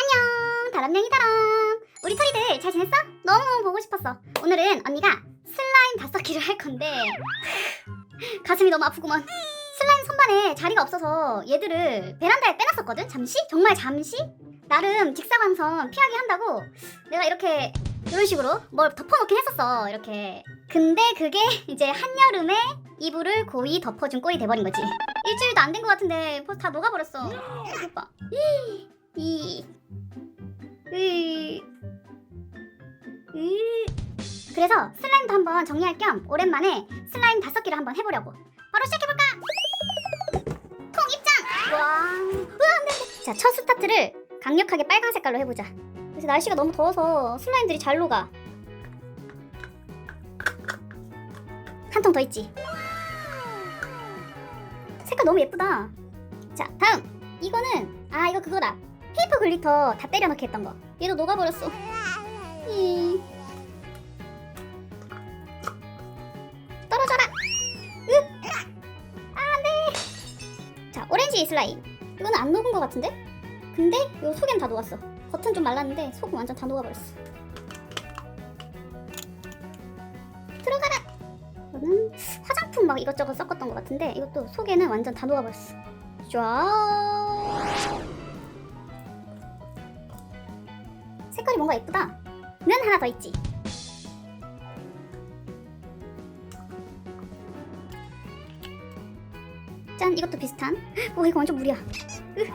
안녕. 다람냥이 다람. 우리 토리들 잘 지냈어? 너무 보고 싶었어. 오늘은 언니가 슬라임 다섯기를 할 건데. 가슴이 너무 아프구먼. 슬라임 선반에 자리가 없어서 얘들을 베란다에 빼놨었거든 잠시? 정말 잠시? 나름 직사광선 피하게 한다고 내가 이렇게 이런 식으로 뭘 덮어놓긴 했었어 이렇게. 근데 그게 이제 한여름에 이불을 고이 덮어준 꼴이 돼버린 거지. 일주일도 안 된 것 같은데 벌써 다 녹아버렸어. 이거 봐 이, 으, 으. 그래서 슬라임도 한번 정리할 겸 오랜만에 슬라임 다섯 개를 한번 해보려고. 바로 시작해볼까? 통 입장! 와, 돼. 자, 첫 스타트를 강력하게 빨간 색깔로 해보자. 요새 날씨가 너무 더워서 슬라임들이 잘 녹아. 한 통 더 있지. 색깔 너무 예쁘다. 자, 다음. 이거는 아 이거 그거다. 페이퍼 글리터 다 때려 넣게 했던 거. 얘도 녹아버렸어. 이. 떨어져라. 으. 아, 안돼. 자, 오렌지 슬라임. 이거는 안 녹은 것 같은데? 근데 요 속엔 다 녹았어. 겉은 좀 말랐는데 속은 완전 다 녹아버렸어. 들어가라. 이거는 화장품 막 이것저것 섞었던 것 같은데 이것도 속에는 완전 다 녹아버렸어. 쫙. 뭔가 예쁘다. 는 하나 더 있지. 짠, 이것도 비슷한. 오, 이거 완전 무리야. 으.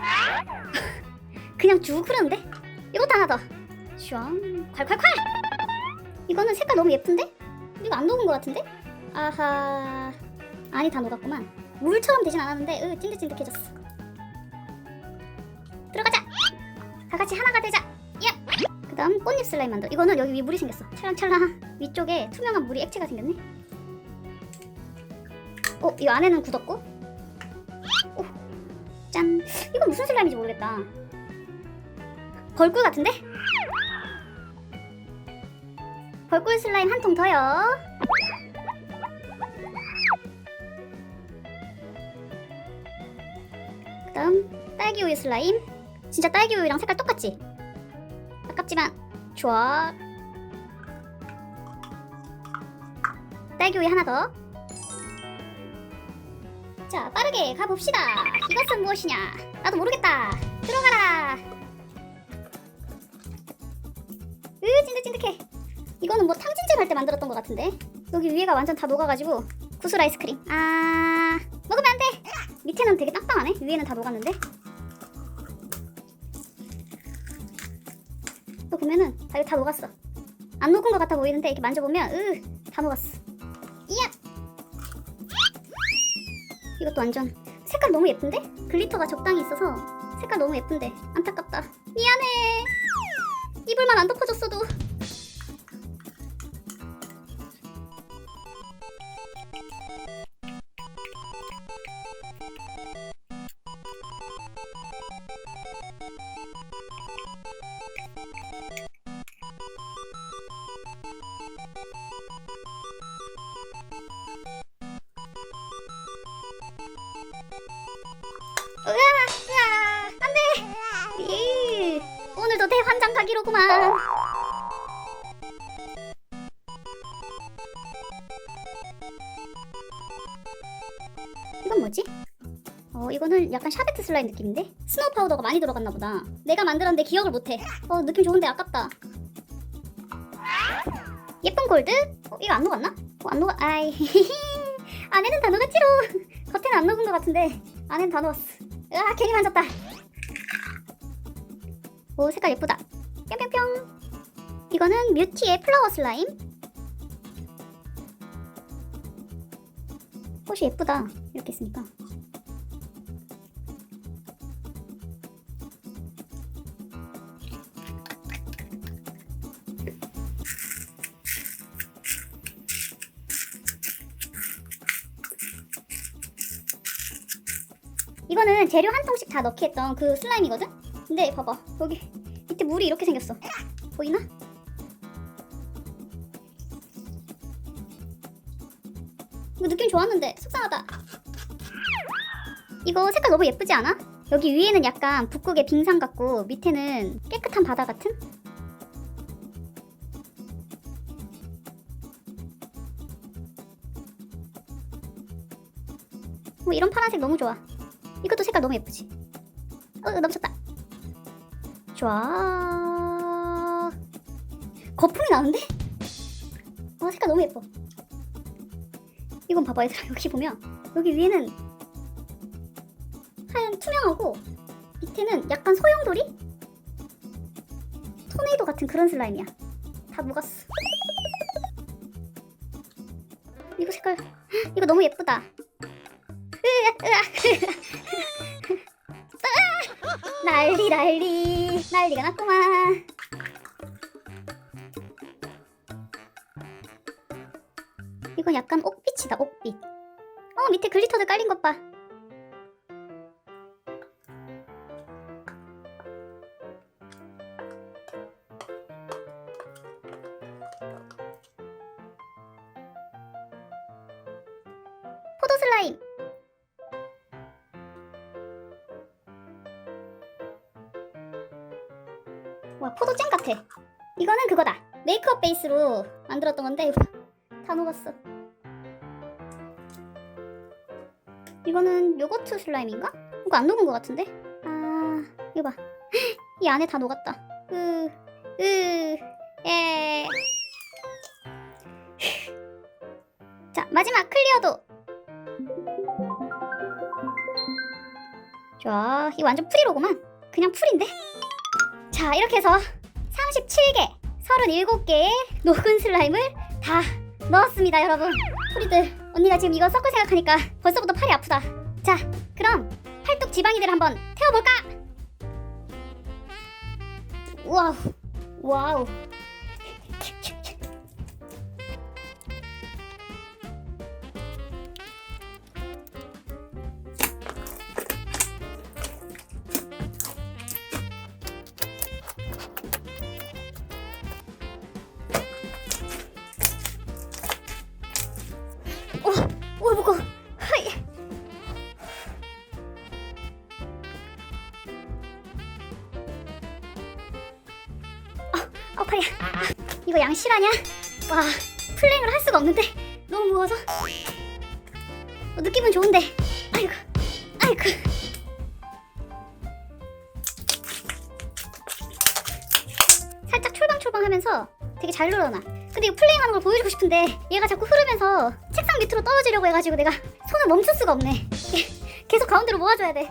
그냥 쭉 흐르는데? 이것도 하나 더. 슈앙, 콸콸콸. 이거는 색깔 너무 예쁜데? 이거 안 녹은 것 같은데? 아하. 안이 다 녹았구만. 물처럼 되진 않았는데, 으, 찐득찐득해졌어. 들어가자. 다 같이 하나가 되자. 야. 그다음 꽃잎 슬라임 만들. 이거는 여기 위 물이 생겼어. 찰랑찰랑. 위쪽에 투명한 물이 액체가 생겼네. 어, 이 안에는 굳었고. 오, 짠. 이건 무슨 슬라임인지 모르겠다. 벌꿀 같은데? 벌꿀 슬라임 한 통 더요. 그 다음 딸기 우유 슬라임. 진짜 딸기 우유랑 색깔 똑같지? 아깝지만 좋아. 딸기 우유 하나 더. 자, 빠르게 가봅시다. 이것은 무엇이냐? 나도 모르겠다. 들어가라. 으, 찐득찐득해. 이거는 뭐 탕진잼 할때 만들었던 것 같은데. 여기 위에가 완전 다 녹아가지고 구슬 아이스크림. 아, 먹으면 안 돼. 밑에는 되게 땅땅하네. 위에는 다 녹았는데. 또 보면은 다 이거 다 녹았어. 안 녹은 것 같아 보이는데 이렇게 만져보면 으, 다 녹았어. 이야. 이것도 완전 색깔 너무 예쁜데? 글리터가 적당히 있어서 색깔 너무 예쁜데 안타깝다. 미안해. 이불만 안 덮어줬어도. 으아, 으아, 안 돼. 이, 오늘도 대환장 가기로구만. 이건 뭐지? 어, 이거는 약간 샤베트 슬라임 느낌인데? 스노우 파우더가 많이 들어갔나 보다. 내가 만들었는데 기억을 못해. 어, 느낌 좋은데 아깝다. 예쁜 골드? 어, 이거 안 녹았나? 어, 안 녹아, 아이. 안에는 다 녹았지로. 겉에는 안 녹은 것 같은데, 안에는 다 녹았어. 으아, 괜히 만졌다. 오, 색깔 예쁘다. 뿅뿅뿅. 이거는 뮤티의 플라워 슬라임. 꽃이 예쁘다. 이렇게 있으니까. 이거는 재료 한 통씩 다 넣기 했던 그 슬라임이거든? 근데 봐봐 여기 밑에 물이 이렇게 생겼어 보이나? 이거 느낌 좋았는데 속상하다 이거 색깔 너무 예쁘지 않아? 여기 위에는 약간 북극의 빙상 같고 밑에는 깨끗한 바다 같은? 뭐 이런 파란색 너무 좋아. 이것도 색깔 너무 예쁘지. 어 넘쳤다. 좋아. 거품이 나는데? 어 색깔 너무 예뻐. 이건 봐봐 얘들아 여기 보면 여기 위에는 하얀 투명하고 밑에는 약간 소용돌이? 토네이도 같은 그런 슬라임이야. 다 녹았어. 이거 색깔 이거 너무 예쁘다. 으아. 으아! 난리 난리 난리가 났구만. 이건 약간 옥빛이다 옥빛. 어 밑에 글리터들 깔린 것 봐. 포도 슬라임. 와 포도잼 같아. 이거는 그거다. 메이크업 베이스로 만들었던 건데 이거 봐. 다 녹았어. 이거는 요거트 슬라임인가? 이거 안 녹은 것 같은데? 아 이거 봐. 이 안에 다 녹았다. 으, 으, 예. 자 마지막 클리어도. 좋아, 이 완전 프리로구만. 그냥 풀인데? 자, 이렇게 해서 37개, 37개의 녹은 슬라임을 다 넣었습니다, 여러분. 프리들, 언니가 지금 이거 섞을 생각하니까 벌써부터 팔이 아프다. 자, 그럼 팔뚝 지방이들 한번 태워볼까? 와우, 와우. 팔이야. 이거 양 실하냐? 와, 플랭을 할 수가 없는데 너무 무거워서. 어, 느낌은 좋은데. 아이고, 아이고. 살짝 출방출방하면서 되게 잘 늘어나. 근데 이거 플레잉하는 걸 보여주고 싶은데 얘가 자꾸 흐르면서 책상 밑으로 떨어지려고 해가지고 내가 손을 멈출 수가 없네. 계속 가운데로 모아줘야 돼.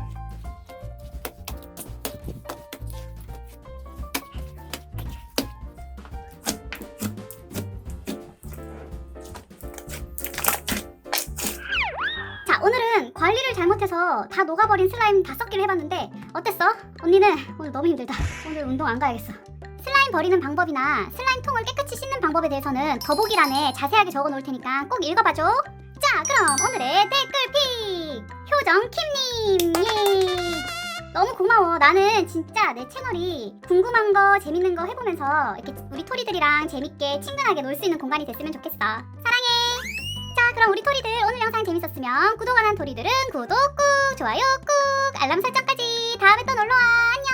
해서 다 녹아버린 슬라임 다 섞기를 해봤는데 어땠어? 언니는 오늘 너무 힘들다. 오늘 운동 안 가야겠어. 슬라임 버리는 방법이나 슬라임 통을 깨끗이 씻는 방법에 대해서는 더보기란에 자세하게 적어 놓을 테니까 꼭 읽어봐줘. 자, 그럼 오늘의 댓글 픽! 효정킴님! 예! 너무 고마워. 나는 진짜 내 채널이 궁금한 거, 재밌는 거 해보면서 이렇게 우리 토리들이랑 재밌게 친근하게 놀 수 있는 공간이 됐으면 좋겠어. 사랑해! 자, 그럼 우리 토리들 오늘 영상 재밌었으면 구독 안 한 토리들은 구독 꾹, 좋아요 꾹, 알람 설정까지 다음에 또 놀러와. 안녕!